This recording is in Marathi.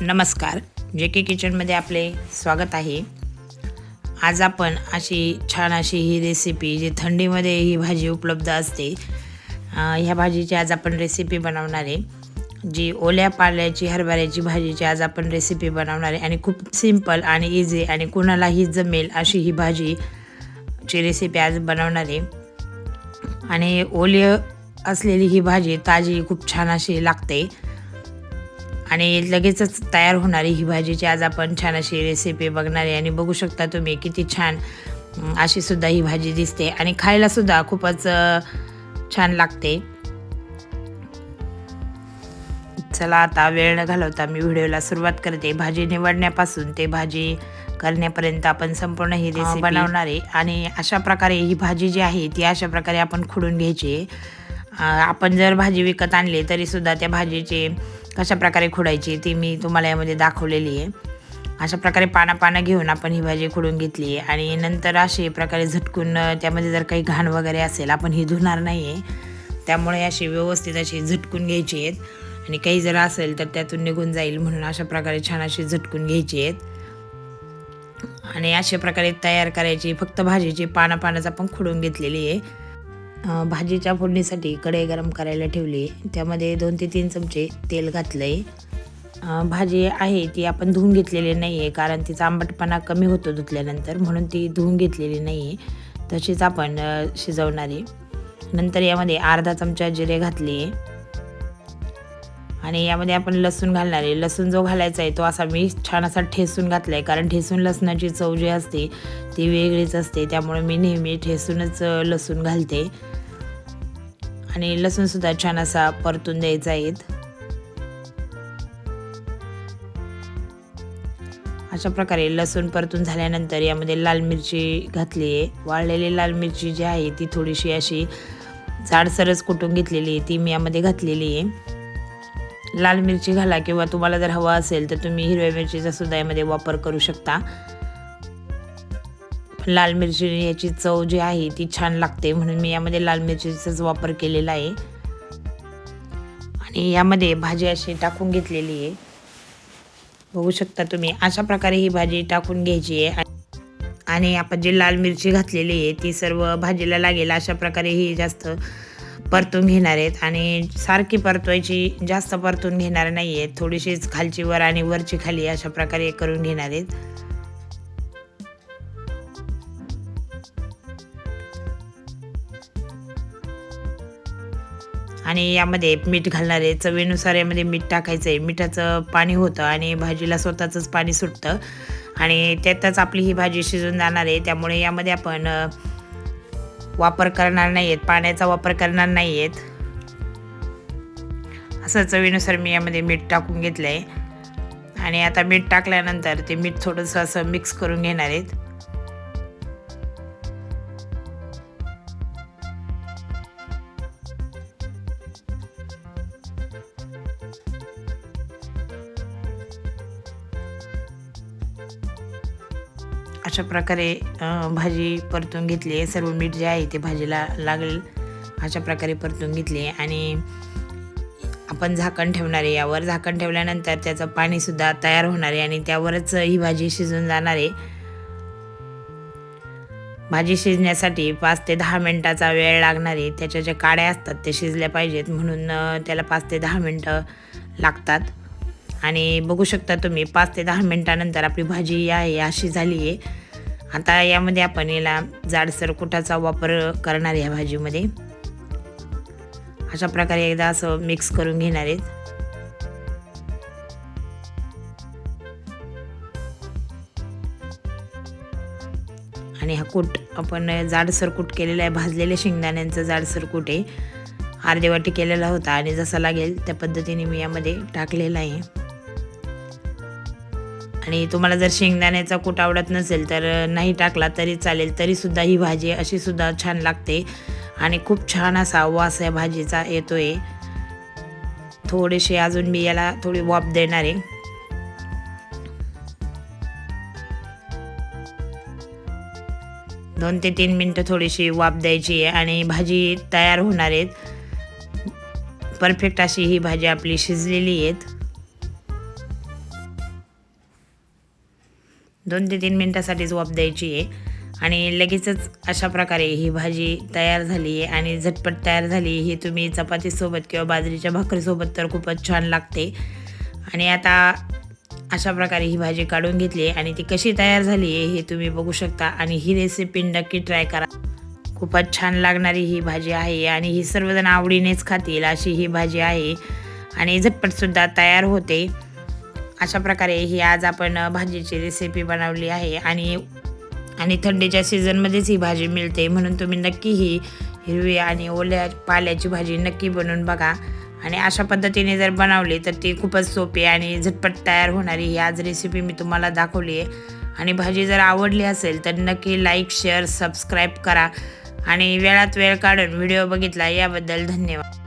नमस्कार. जे के किचनमध्ये आपले स्वागत आहे. आज आपण अशी छान अशी ही रेसिपी जी थंडीमध्ये ही भाजी उपलब्ध असते ह्या भाजीची आज आपण रेसिपी बनवणार आहे. जी ओल्या पाल्याची हरभऱ्याची भाजीची आज आपण रेसिपी बनवणार आहे. आणि खूप सिंपल आणि इझी आणि कुणालाही जमेल अशी ही भाजीची रेसिपी आज बनवणार आहे. आणि ओली असलेली ही भाजी ताजी खूप छान अशी लागते. आणि लगेचच तयार होणारी ही भाजीची आज आपण छान अशी रेसिपी बघणार आहे. आणि बघू शकता तुम्ही किती छान अशी सुद्धा ही भाजी दिसते. आणि खायला सुद्धा खूपच छान लागते. चला आता वेळ न घालवता मी व्हिडिओला सुरुवात करते. भाजी निवडण्यापासून ते भाजी करण्यापर्यंत आपण संपूर्ण ही रेसिपी बनवणार आहे. आणि अशा प्रकारे ही भाजी जी आहे ती अशा प्रकारे आपण खुडून घ्यायची आहे. आपण जर भाजी विकत आणली तरीसुद्धा त्या भाजीची कशा प्रकारे खुडायची ती मी तुम्हाला यामध्ये दाखवलेली आहे. अशा प्रकारे पाना पानं घेऊन आपण ही भाजी खुडून घेतली आहे. आणि नंतर अशी प्रकारे झटकून त्यामध्ये जर काही घाण वगैरे असेल आपण ही धुणार नाही आहे त्यामुळे अशी व्यवस्थित अशी झटकून घ्यायची आहेत. आणि काही जर असेल तर त्यातून निघून जाईल म्हणून अशा प्रकारे छान अशी झटकून घ्यायची आहेत. आणि अशा प्रकारे तयार करायची फक्त भाजीची पानं पानंच आपण खुडून घेतलेली आहे. भाजीच्या फोडणीसाठी कढई गरम करायला ठेवली. त्यामध्ये दोन ते तीन चमचे तेल घातलं आहे भाजी आहे ती आपण धुवून घेतलेली नाही आहे कारण तिचा आंबटपणा कमी होतो धुतल्यानंतर म्हणून ती धुवून घेतलेली नाही आहे तशीच आपण शिजवणारी शिजवणार. आहे नंतर यामध्ये अर्धा चमचा जिरे घातले. आहे आणि यामध्ये आपण लसूण घालणार. आहे लसूण जो घालायचा आहे तो असा मी छान असा ठेसून घातला आहे कारण ठेसून लसणाची चव जी असते ती वेगळीच असते. त्यामुळे मी नेहमी ठेसूनच लसूण घालते. आणि लसूणसुद्धा छान असा परतून द्यायचा आहे अशा प्रकारे लसूण परतून झाल्यानंतर यामध्ये लाल मिरची घातली आहे. वाळलेली लाल मिरची जी आहे ती थोडीशी अशी जाडसरच कुटून घेतलेली आहे. ती मी यामध्ये घातलेली आहे. लाल मिरची घाला किंवा तुम्हाला जर हवा असेल तर तुम्ही हिरव्या मिरचीचा सुद्धा यामध्ये वापर करू शकता. लाल मिरची याची चव जी आहे ती छान लागते. म्हणून मी यामध्ये लाल मिरचीचाच वापर केलेला आहे. आणि यामध्ये भाजी अशी टाकून घेतलेली आहे. बघू शकता तुम्ही अशा प्रकारे ही भाजी टाकून घ्यायची आहे. आणि आपण जी लाल मिरची घातलेली आहे ती सर्व भाजीला लागेल अशा प्रकारे ही जास्त परतून घेणार आहेत. आणि सारखी परतवायची जास्त परतून घेणार नाही आहेत थोडीशीच खालची वर आणि वरची खाली अशा प्रकारे करून घेणार आहेत. आणि यामध्ये मीठ घालणार आहे चवीनुसार यामध्ये मीठ टाकायचं आहे मिठाचं पाणी होतं आणि भाजीला स्वतःचंच पाणी सुटतं. आणि त्यातच आपली ही भाजी शिजून जाणार आहे. त्यामुळे यामध्ये आपण वापर करणार नाही आहेत पाण्याचा वापर करणार नाही आहेत असं चवीनुसार मी यामध्ये मीठ टाकून घेतलं आहे आणि आता मीठ टाकल्यानंतर ते मीठ थोडंसं असं मिक्स करून घेणार आहेत. अशा प्रकारे भाजी परतून घेतली आहे. सर्व मीठ जे आहे ते भाजीला लागेल अशा प्रकारे परतून घेतली आणि आपण झाकण ठेवणार आहे यावर. झाकण ठेवल्यानंतर त्याचं पाणीसुद्धा तयार होणार आहे आणि त्यावरच ही भाजी शिजून जाणार आहे. भाजी शिजण्यासाठी पाच ते दहा मिनटाचा वेळ लागणार आहे. त्याच्या ज्या काड्या असतात ते शिजल्या पाहिजेत म्हणून त्याला पाच ते दहा मिनटं लागतात. आणि बघू शकता तुम्ही पाच ते दहा मिनटानंतर आपली भाजी आहे अशी झाली आहे. आता यामध्ये आपण याला जाडसर कुटाचा वापर करणार या भाजीमध्ये. अशा प्रकारे एकदा असं मिक्स करून घेणार आहेत आणि हा कूट आपण जाडसर कूट केलेला आहे भाजलेल्या शेंगदाण्यांचं जाडसर कूट आहे. अर्धे वाटी केलेला होता आणि जसा लागेल त्या पद्धतीने मी यामध्ये टाकलेला आहे. आणि तुम्हाला जर शेंगदाण्याचा कूट आवडत नसेल तर नाही टाकला तरी चालेल तरीसुद्धा ही भाजी अशी सुद्धा छान लागते. आणि खूप छान असा वास या भाजीचा येतो आहे थोडेसे अजून मी याला थोडी वाफ देणार आहे. दोन ते तीन मिनटं थोडीशी वाफ द्यायची आहे आणि भाजी तयार होणार आहेत. परफेक्ट अशी ही भाजी आपली शिजलेली आहेत. दोन ते तीन मिनटासाठीच वाफ द्यायची आहे. आणि लगेचच अशा प्रकारे ही भाजी तयार झाली आहे आणि झटपट तयार झाली ही तुम्ही चपातीसोबत किंवा बाजरीच्या भाकरीसोबत तर खूपच छान लागते. आणि आता अशा प्रकारे ही भाजी काढून घेतली आहे आणि ती कशी तयार झाली आहे हे तुम्ही बघू शकता. आणि ही रेसिपी नक्की ट्राय करा. खूपच छान लागणारी ही भाजी आहे आणि ही सर्वजण आवडीनेच खातील अशी ही भाजी आहे. आणि झटपटसुद्धा तयार होते. अशा प्रकारे ही आज आपण भाजीची रेसिपी बनवली आहे आणि आणि थंडीच्या सीझनमध्येच ही भाजी मिळते. म्हणून तुम्ही नक्की ही हिरवी आणि ओल्या पाल्याची भाजी नक्की बनवून बघा. आणि अशा पद्धतीने जर बनवली तर ती खूपच सोपी आणि झटपट तयार होणारी ही आज रेसिपी मी तुम्हाला दाखवली आहे. आणि भाजी जर आवडली असेल तर नक्की लाईक शेअर सबस्क्राईब करा. आणि वेळात वेळ काढून व्हिडिओ बघितला याबद्दल धन्यवाद.